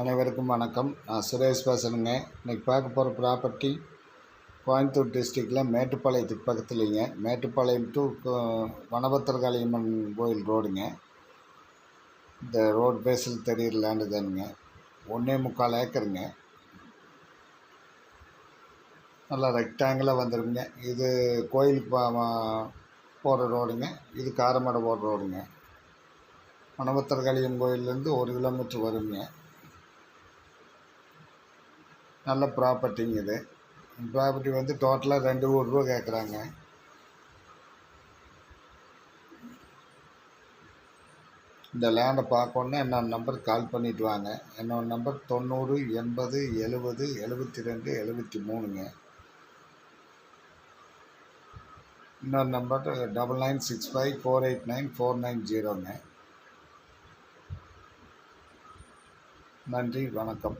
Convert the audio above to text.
அனைவருக்கும் வணக்கம். நான் சுரேஷ் பேசுகிறேங்க இன்றைக்கி பார்க்க போகிற ப்ராப்பர்ட்டி கோயம்புத்தூர் டிஸ்ட்ரிக்டில் மேட்டுப்பாளையத்துக்கு பக்கத்துலேங்க மேட்டுப்பாளையம் டு வனபத்திரகாளியம்மன் கோயில் ரோடுங்க இந்த ரோடு பேஸில் தெரிகிற லேண்டு தானுங்க. ஒன்றே முக்கால் ஏக்கருங்க. நல்லா ரெக்டாங்கிளாக வந்துடுங்க இது கோயிலுக்கு போகிற ரோடுங்க இது காரமடை போகிற ரோடுங்க வனபத்திரகாளியம்மன் கோயிலேருந்து ஒரு கிலோமீட்டர் வருங்க. நல்ல ப்ராப்பர்ட்டிங்க இது. ப்ராப்பர்ட்டி வந்து டோட்டலாக ரெண்டு கோடி ரூபா கேட்குறாங்க இந்த லேண்டை பார்க்கணுன்னா என்னோட நம்பருக்கு கால் பண்ணிவிட்டு வாங்க. என்னோடய நம்பர் தொண்ணூறு எண்பது எழுபது எழுபத்தி ரெண்டு எழுபத்தி மூணுங்க இன்னொரு number double nine six five four eight nine four nine ஜீரோங்க நன்றி வணக்கம்.